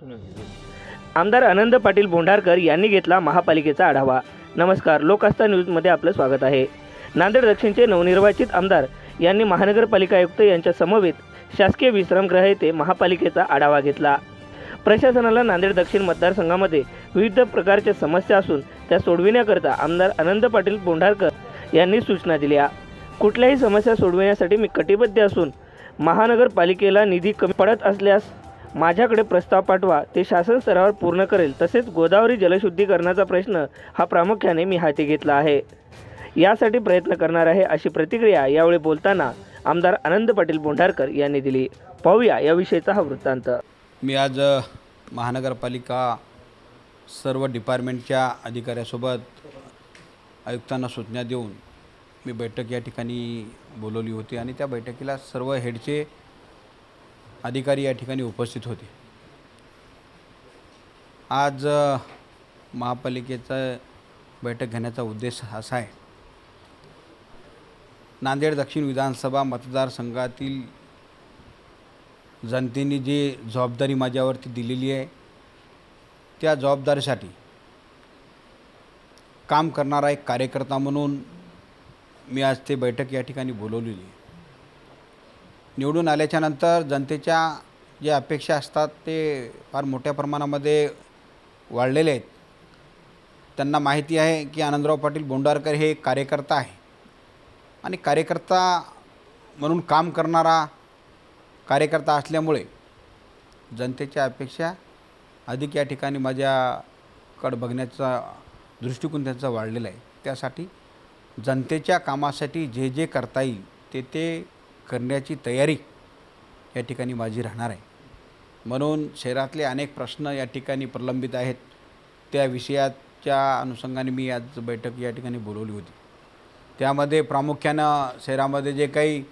आमदार आनंद पाटील बोंढारकर यांनी घेतला महापालिकेचा आढावा. नमस्कार लोकास्था न्यूजमध्ये आपलं स्वागत आहे. नांदेड दक्षिणचे नवनिर्वाचित आमदार यांनी महानगरपालिका आयुक्त यांच्या समवेत शासकीय विश्रामगृह येथे महापालिकेचा आढावा घेतला. प्रशासनाला नांदेड दक्षिण मतदारसंघामध्ये विविध प्रकारच्या समस्या असून त्या सोडविण्याकरता आमदार आनंद पाटील बोंढारकर यांनी सूचना दिल्या. कुठल्याही समस्या सोडविण्यासाठी मी कटिबद्ध असून महानगरपालिकेला निधी कमी पडत असल्यास माझ्याकडे प्रस्ताव पाठवा ते शासन स्तरावर पूर्ण करेल. तसेच गोदावरी जलशुद्धीकरणाचा प्रश्न हा प्रामुख्याने मी हाती घेतला आहे. यासाठी प्रयत्न करणार आहे अशी प्रतिक्रिया यावेळी बोलताना आमदार आनंद पाटील बोंढारकर यांनी दिली. पाहूया याविषयीचा हा वृत्तांत. मी आज महानगरपालिका सर्व डिपार्टमेंटच्या अधिकाऱ्यासोबत आयुक्तांना सूचना देऊन मी बैठक या ठिकाणी बोलवली होती आणि त्या बैठकीला सर्व हेडचे अधिकारी या ठिकाणी उपस्थित होते. आज महापालिकेचा बैठक घेण्याचा उद्देश असा आहे. नांदेड दक्षिण विधानसभा मतदारसंघातील जनतेने जी जबाबदारी माझ्यावरती दिलेली आहे त्या जबाबदारीसाठी काम करणारा एक कार्यकर्ता म्हणून मी आज ते बैठक या ठिकाणी बोलवलेली आहे. निवडून आल्याच्यानंतर जनतेच्या ज्या अपेक्षा असतात ते फार मोठ्या प्रमाणामध्ये वाढलेले आहेत. त्यांना माहिती आहे की आनंदराव पाटील बोंडारकर हे एक कार्यकर्ता आहे. आणि कार्यकर्ता म्हणून काम करणारा कार्यकर्ता असल्यामुळे जनतेच्या अपेक्षा अधिक या ठिकाणी माझ्याकडं बघण्याचा दृष्टिकोन त्यांचा वाढलेला आहे. त्यासाठी जनतेच्या कामासाठी जे जे करता येईल ते ते करण्याची तयारी या ठिकाणी माझी राहणार आहे. म्हणून शहरातले अनेक प्रश्न या ठिकाणी प्रलंबित आहेत. त्या विषयाच्या अनुषंगाने मी आज बैठक या ठिकाणी बोलवली होती. त्यामध्ये प्रामुख्यानं शहरामध्ये जे काही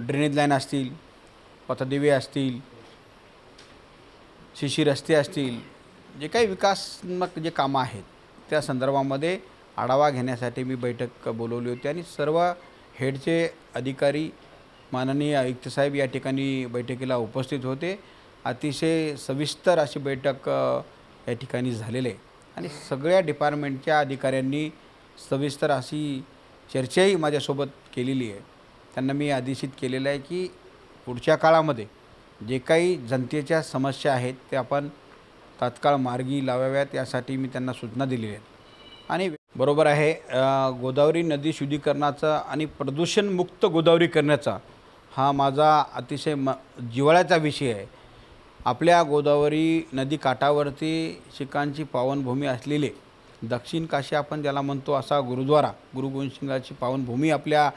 ड्रेनेज लाईन असतील पथदिवे असतील शिशी रस्ते असतील जे काही विकासात्मक जे कामं आहेत त्या संदर्भामध्ये आढावा घेण्यासाठी मी बैठक बोलवली होती आणि सर्व हेडचे अधिकारी माननीय आयुक्त साहेब या ठिकाणी बैठकीला उपस्थित होते. अतिशय सविस्तर अशी बैठक या ठिकाणी झालेली आहे. आणि सगळ्या डिपार्टमेंटच्या अधिकाऱ्यांनी सविस्तर अशी चर्चाही माझ्यासोबत केलेली आहे. त्यांना मी आदेशित केलेलं आहे की पुढच्या काळामध्ये जे काही जनतेच्या समस्या आहेत ते आपण तात्काळ मार्गी लावाव्यात यासाठी मी त्यांना सूचना दिलेल्या आहेत आणि बरोबर आहे गोदावरी नदी शुद्धीकरणाचा आणि प्रदूषणमुक्त गोदावरी करण्याचा हा माझा अतिशय म जिव्हाळ्याचा विषय आहे. आपल्या गोदावरी नदी काठावरती शिखांची पावनभूमी असलेले दक्षिण काशी आपण ज्याला म्हणतो असा गुरुद्वारा गुरु गोविंद सिंगाची पावनभूमी आपल्या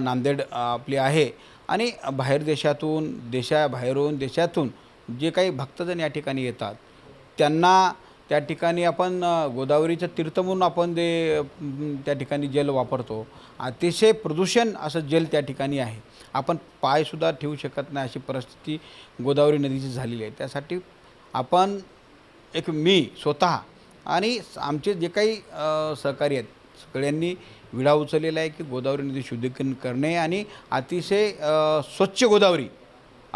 नांदेड आपली आहे. आणि बाहेर देशातून देशाबाहेरून देशातून जे काही भक्तजण या ठिकाणी येतात त्यांना त्या ठिकाणी आपण गोदावरीचं तीर्थ म्हणून आपण ते त्या ठिकाणी जल वापरतो. अतिशय प्रदूषण असं जल त्या ठिकाणी आहे. आपण पायसुद्धा ठेवू शकत नाही अशी परिस्थिती गोदावरी नदीची झालेली आहे. त्यासाठी आपण एक मी स्वतः आणि आमचे जे काही सहकारी आहेत सगळ्यांनी विडा उचललेला आहे की गोदावरी नदी शुद्धीकरण करणे आणि अतिशय स्वच्छ गोदावरी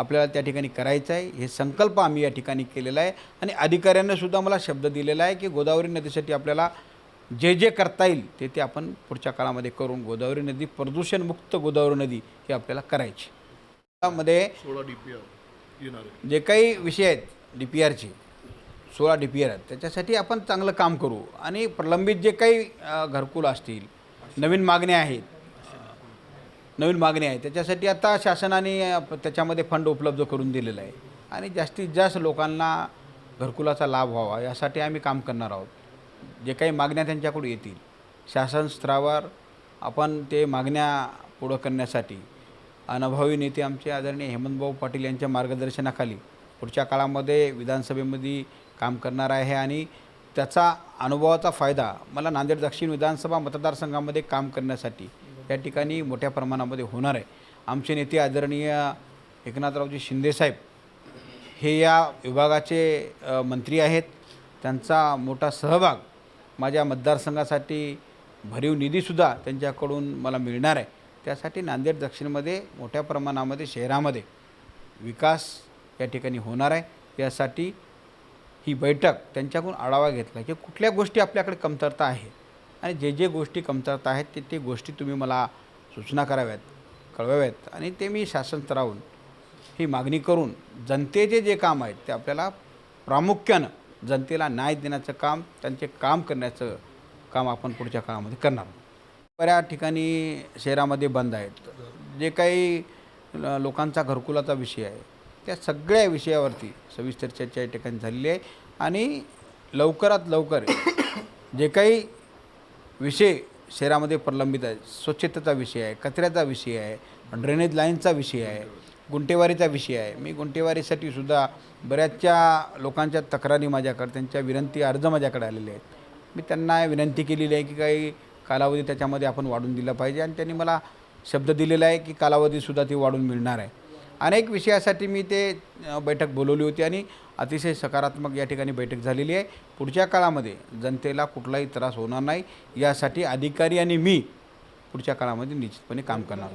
आपल्याला त्या ठिकाणी करायचं आहे. हे संकल्प आम्ही या ठिकाणी केलेला आहे. आणि अधिकाऱ्यांना सुद्धा मला शब्द दिलेला आहे की गोदावरी नदीसाठी आपल्याला जे जे करता येईल ते ते आपण पुढच्या काळामध्ये करून गोदावरी नदी प्रदूषणमुक्त गोदावरी नदी ही आपल्याला करायची. त्यामध्ये सोळा डी पी आर येणार आहे. जे काही विषय आहेत डी पी आरचे सोळा डी पी आर आहेत त्याच्यासाठी आपण चांगलं काम करू. आणि प्रलंबित जे काही घरकुल असतील नवीन मागण्या आहेत नवीन मागणी आहे. त्याच्यासाठी आता शासनाने त्याच्यामध्ये फंड उपलब्ध करून दिलेला आहे. आणि जास्तीत जास्त लोकांना घरकुलाचा लाभ व्हावा यासाठी आम्ही काम करणार आहोत. जे काही मागण्या त्यांच्याकडून येतील. शासन स्तरावर आपण ते मागण्या पुढं करण्यासाठी अनुभवी नेते आमचे आदरणीय हेमंतभाऊ पाटील यांच्या मार्गदर्शनाखाली पुढच्या काळामध्ये विधानसभेमध्ये काम करणार आहे आणि त्याचा अनुभवाचा फायदा मला नांदेड दक्षिण विधानसभा मतदारसंघामध्ये काम करण्यासाठी या ठिकाणी मोठ्या प्रमाणामध्ये होणार आहे. आमचे नेते आदरणीय एकनाथरावजी शिंदेसाहेब हे या विभागाचे मंत्री आहेत. त्यांचा मोठा सहभाग माझ्या मतदारसंघासाठी भरीव निधीसुद्धा त्यांच्याकडून मला मिळणार आहे. त्यासाठी नांदेड दक्षिणमध्ये मोठ्या प्रमाणामध्ये शहरामध्ये विकास या ठिकाणी होणार आहे. यासाठी ही बैठक त्यांच्याकडून आढावा घेतला की कुठल्या गोष्टी आपल्याकडे कमतरता आहे. आणि जे जे गोष्टी कमतरता आहेत ते ते गोष्टी तुम्ही मला सूचना कराव्यात कळवाव्यात. आणि ते मी शासन स्तरावरून ही मागणी करून जनतेचे जे काम आहेत ते आपल्याला प्रामुख्यानं जनतेला न्याय देण्याचं काम त्यांचे काम करण्याचं काम आपण पुढच्या काळामध्ये करणार बऱ्याच ठिकाणी शहरामध्ये बंद आहेत. जे काही लोकांचा घरकुलाचा विषय आहे त्या सगळ्या विषयावरती सविस्तर चर्चा या ठिकाणी झालेली आहे. आणि लवकरात लवकर जे काही विषय शहरामध्ये प्रलंबित आहे. स्वच्छतेचा विषय आहे कचऱ्याचा विषय आहे ड्रेनेज लाईनचा विषय आहे गुंटेवारीचा विषय आहे. मी गुंटेवारीसाठी सुद्धा बऱ्याचशा लोकांच्या तक्रारी माझ्याकडे त्यांच्या विनंती अर्ज माझ्याकडे आलेले आहेत. मी त्यांना विनंती केलेली आहे की काही कालावधी त्याच्यामध्ये आपण वाढून दिला पाहिजे आणि त्यांनी मला शब्द दिलेला आहे की कालावधीसुद्धा ती वाढून मिळणार आहे. अनेक विषयासाठी मी ते बैठक बोलवली होती आणि अतिशय सकारात्मक या ठिकाणी बैठक झालेली आहे. पुढच्या काळामध्ये जनतेला कुठलाही त्रास होणार नाही. यासाठी अधिकारी आणि मी पुढच्या काळामध्ये निश्चितपणे काम करणार